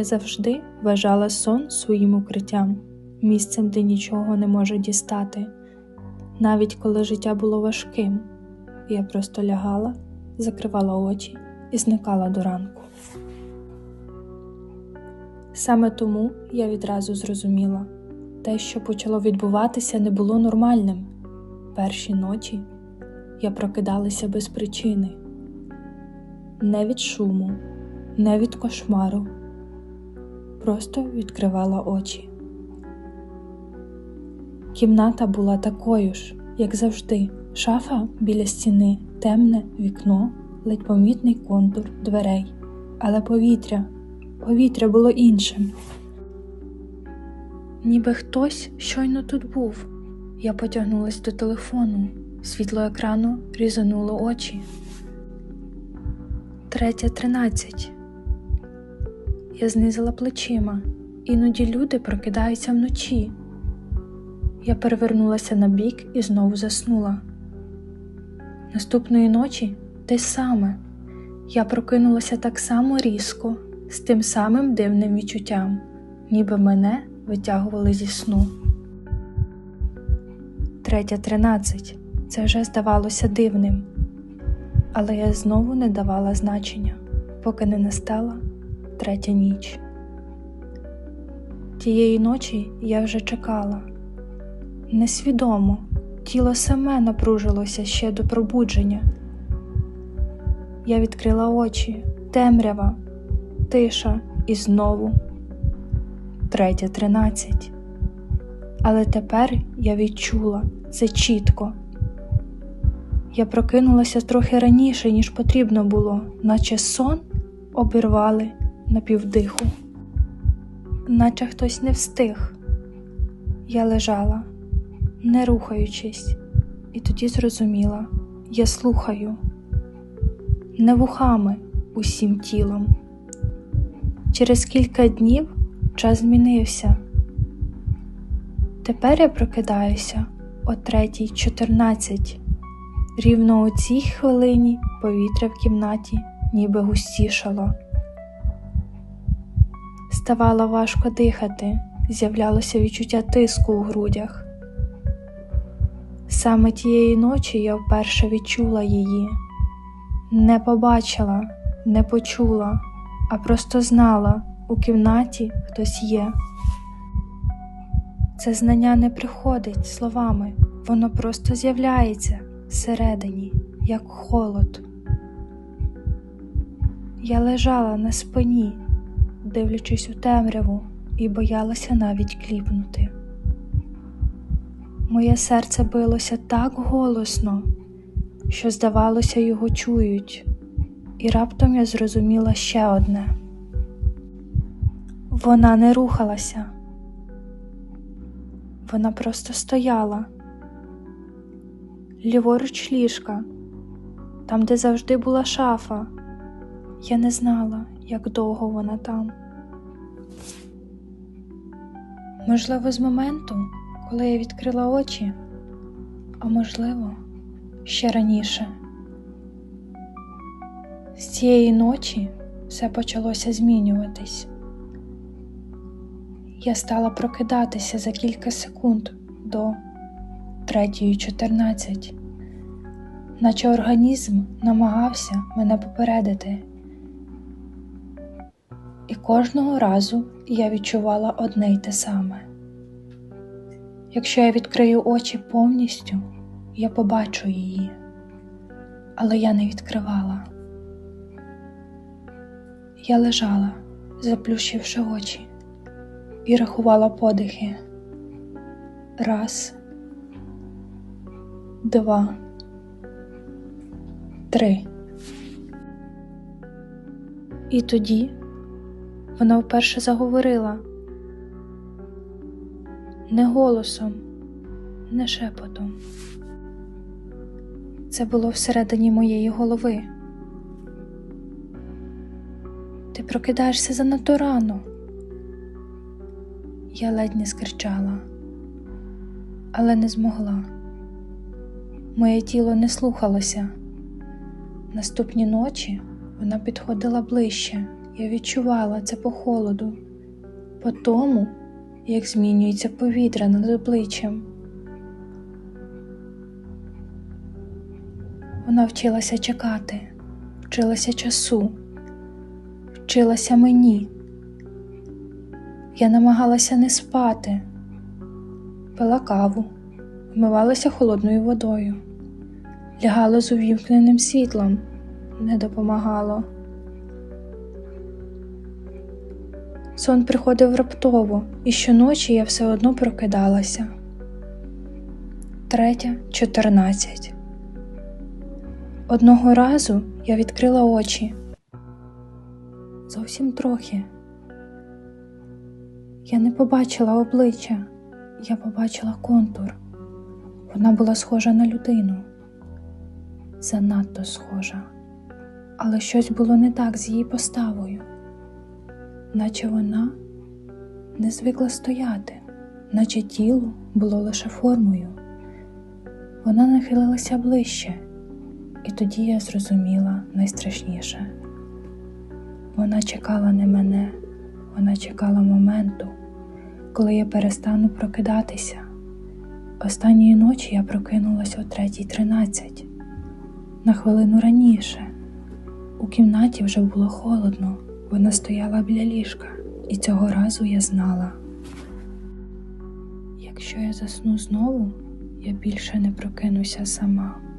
Я завжди вважала сон своїм укриттям, місцем, де нічого не може дістати. Навіть коли життя було важким, я просто лягала, закривала очі і зникала до ранку. Саме тому я відразу зрозуміла, те, що почало відбуватися, не було нормальним. Перші ночі я прокидалася без причини, не від шуму, не від кошмару, просто відкривала очі. Кімната була такою ж, як завжди, шафа біля стіни, темне вікно, ледь помітний контур дверей, але повітря, повітря було іншим. Ніби хтось щойно тут був. Я потягнулась до телефону. Світло екрану різануло очі. Третя тринадцять. Я знизила плечима. Іноді люди прокидаються вночі. Я перевернулася на бік і знову заснула. Наступної ночі те саме. Я прокинулася так само різко, з тим самим дивним відчуттям, ніби мене витягували зі сну. Третя тринадцять. Це вже здавалося дивним, але я знову не давала значення, поки не настала третя ніч. Тієї ночі я вже чекала. Несвідомо, тіло саме напружилося ще до пробудження. Я відкрила очі, темрява, тиша і знову третя тринадцять. Але тепер я відчула це чітко. Я прокинулася трохи раніше, ніж потрібно було, наче сон обірвали на півдиху, наче хтось не встиг. Я лежала, не рухаючись, і тоді зрозуміла, я слухаю, не вухами, усім тілом. Через кілька днів час змінився. Тепер я прокидаюся о третій чотирнадцять. Рівно у цій хвилині повітря в кімнаті ніби густішало. Ставало важко дихати, з'являлося відчуття тиску у грудях. Саме тієї ночі я вперше відчула її, не побачила, не почула, а просто знала, у кімнаті хтось є. Це знання не приходить словами, воно просто з'являється всередині, як холод. Я лежала на спині, дивлячись у темряву, і боялася навіть кліпнути. Моє серце билося так голосно, що, здавалося, його чують, і раптом я зрозуміла ще одне вона не рухалася, вона просто стояла ліворуч ліжка, там, де завжди була шафа. Я не знала, як довго вона там. Можливо, з моменту, коли я відкрила очі, а можливо, ще раніше. З цієї ночі все почалося змінюватись. Я стала прокидатися за кілька секунд до третьої чотирнадцять, наче організм намагався мене попередити. І кожного разу я відчувала одне й те саме. Якщо я відкрию очі повністю, я побачу її, але я не відкривала. Я лежала, заплющивши очі, і рахувала подихи. Раз, два, три. І тоді вона вперше заговорила не голосом, не шепотом. Це було всередині моєї голови. Ти прокидаєшся занадто рано. Я ледь не скричала, але не змогла. Моє тіло не слухалося. Наступні ночі вона підходила ближче Я відчувала це по холоду, по тому, як змінюється повітря над обличчям. Вона вчилася чекати, вчилася часу, вчилася мені. Я намагалася не спати, пила каву, вмивалася холодною водою, лягала з увімкненим світлом, не допомагало. Сон приходив раптово, і щоночі я все одно прокидалася. Третя, чотирнадцять. Одного разу я відкрила очі. Зовсім трохи. Я не побачила обличчя, я побачила контур. Вона була схожа на людину. Занадто схожа. Але щось було не так з її поставою, наче вона не звикла стояти, наче тіло було лише формою. Вона нахилилася ближче, і тоді я зрозуміла найстрашніше. Вона чекала не мене, вона чекала моменту, коли я перестану прокидатися. Останньої ночі я прокинулася о 3.13, на хвилину раніше. У кімнаті вже було холодно, вона стояла біля ліжка, і цього разу я знала. Якщо я засну знову, я більше не прокинуся сама.